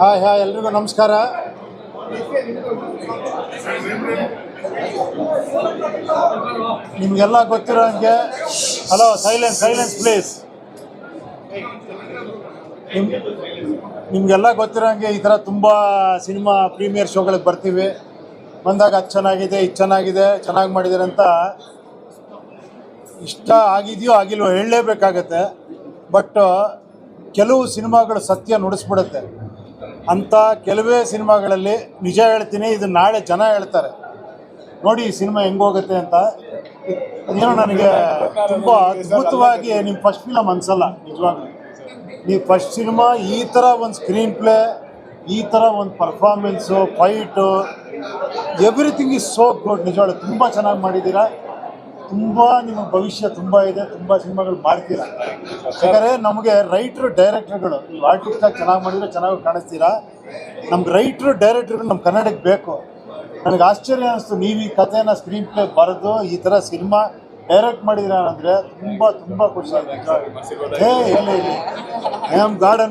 Hi hi, ಎಲ್ರಿಗೂ ನಮಸ್ಕಾರ. ನಿಮಗೆಲ್ಲ ಗೊತ್ತಿರೋ ಹಂಗೆ. ಹಲೋ ಸೈಲೆನ್ಸ್ ಸೈಲೆನ್ಸ್ ಪ್ಲೀಸ್ ನಿಮ್, ನಿಮಗೆಲ್ಲ ಗೊತ್ತಿರೋ ಹಂಗೆ ಈ ಥರ ತುಂಬ ಸಿನಿಮಾ ಪ್ರೀಮಿಯರ್ ಶೋಗಳಿಗೆ ಬರ್ತೀವಿ. ಬಂದಾಗ ಅದು ಚೆನ್ನಾಗಿದೆ, ಇದು ಚೆನ್ನಾಗಿದೆ, ಚೆನ್ನಾಗಿ ಮಾಡಿದ್ದಾರೆ ಅಂತ ಇಷ್ಟ ಆಗಿದೆಯೋ ಆಗಿಲ್ವೋ ಹೇಳಲೇಬೇಕಾಗತ್ತೆ. ಬಟ್ ಕೆಲವು ಸಿನಿಮಾಗಳು ಸತ್ಯ ನುಡಿಸ್ಬಿಡುತ್ತೆ. ಅಂಥ ಕೆಲವೇ ಸಿನಿಮಾಗಳಲ್ಲಿ ನಿಜ ಹೇಳ್ತೀನಿ, ಇದು ನಾಳೆ ಜನ ಹೇಳ್ತಾರೆ. ನೋಡಿ ಈ ಸಿನಿಮಾ ಹೆಂಗೋಗುತ್ತೆ ಅಂತ. ಏನೋ ನನಗೆ ತುಂಬ ಅದ್ಭುತವಾಗಿ ನಿಮ್ಮ ಫಸ್ಟ್ ಫಿಲಮ್ ಅನ್ಸಲ್ಲ, ನಿಜವಾಗ್ಲೂ. ನೀವು ಫಸ್ಟ್ ಸಿನಿಮಾ ಈ ಥರ ಒಂದು ಸ್ಕ್ರೀನ್ ಪ್ಲೇ ಈ ಥರ ಒಂದು performance fight everything is so good ನಿಜವಾಗ್ಲೂ ತುಂಬ ಚೆನ್ನಾಗಿ ಮಾಡಿದ್ದೀರಾ? ತುಂಬ ನಿಮ್ಮ ಭವಿಷ್ಯ ತುಂಬ ಇದೆ ತುಂಬ ಸಿನಿಮಾಗಳು ಮಾಡ್ತೀರಾ? ಯಾಕಂದರೆ ನಮಗೆ ರೈಟ್ರು ಡೈರೆಕ್ಟರ್ಗಳು ನೀವು ಆರ್ಟಿಸ್ಟಾಗಿ ಚೆನ್ನಾಗಿ ಮಾಡಿದ್ರೆ ಚೆನ್ನಾಗಿ ಕಾಣಿಸ್ತೀರಾ? ನಮ್ಗೆ ರೈಟ್ರು ಡೈರೆಕ್ಟರ್ಗಳು ನಮ್ಮ ಕನ್ನಡಕ್ಕೆ ಬೇಕು. ನನಗೆ ಆಶ್ಚರ್ಯ ಅನಿಸ್ತು ನೀವು ಈ ಕಥೆನ ಸ್ಕ್ರೀನ್ ಪ್ಲೇ ಬರೆದು ಈ ಥರ ಸಿನಿಮಾ ಡೈರೆಕ್ಟ್ ಮಾಡಿದ್ರ ಅಂದರೆ ತುಂಬ ತುಂಬ ಖುಷಿ ಆಗುತ್ತೆ ಏ ಇಲ್ಲ ಇಲ್ಲ. ಏಮ್ ಗಾರ್ಡ್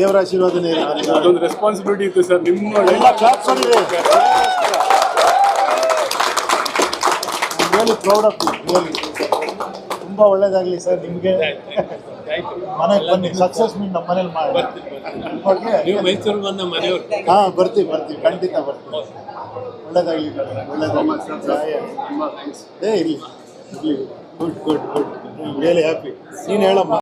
ದೇವರ ಆಶೀರ್ವಾದನೇ. ಅದೊಂದು ರೆಸ್ಪಾನ್ಸಿಬಿಲಿಟಿ ಇತ್ತು ಸರ್ ನಿಮ್ಮ ಎಲ್ಲ ಕ್ಲಾಪ್ಸ್ ಪ್ರೌಡ್ ಆಫ್ ತುಂಬ ಒಳ್ಳೇದಾಗಲಿ ಸರ್ ನಿಮಗೆ. ಮನೆಗೆ ಬನ್ನಿ ಸಕ್ಸಸ್ ಮೀಟ್ ನಮ್ಮ ಮನೇಲಿ ಮಾಡಿ. ಹಾಂ ಬರ್ತೀವಿ ಬರ್ತೀವಿ ಖಂಡಿತ ಬರ್ತೀವಿ ಒಳ್ಳೇದಾಗಲಿ ಒಳ್ಳೇದಾಗಲಿ. ಏ ಇರಲಿ ಇರಲಿ. Good good good. Really happy ನೀನು ಹೇಳಮ್ಮ.